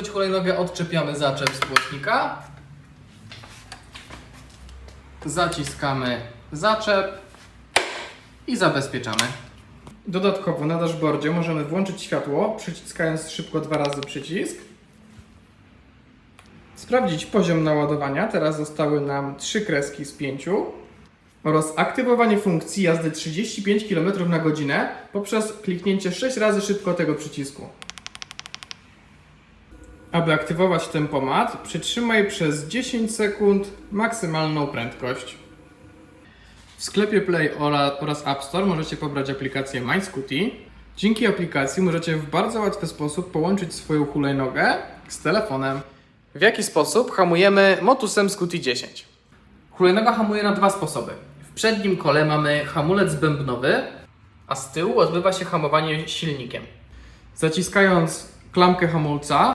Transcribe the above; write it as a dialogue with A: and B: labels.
A: otworzyć hulajnogę, odczepiamy zaczep z błotnika. Zaciskamy zaczep i zabezpieczamy.
B: Dodatkowo na dashboardzie możemy włączyć światło, przyciskając szybko dwa razy przycisk. Sprawdzić poziom naładowania. Teraz zostały nam trzy kreski z pięciu. Oraz aktywowanie funkcji jazdy 35 km na godzinę poprzez kliknięcie 6 razy szybko tego przycisku. Aby aktywować tempomat, przytrzymaj przez 10 sekund maksymalną prędkość. W sklepie Play ora- oraz App Store możecie pobrać aplikację MyScooty. Dzięki aplikacji możecie w bardzo łatwy sposób połączyć swoją hulajnogę z telefonem. W jaki sposób hamujemy Motusem Scooty 10?
A: Hulajnoga hamuje na dwa sposoby. W przednim kole mamy hamulec bębnowy, a z tyłu odbywa się hamowanie silnikiem.
B: Zaciskając klamkę hamulca,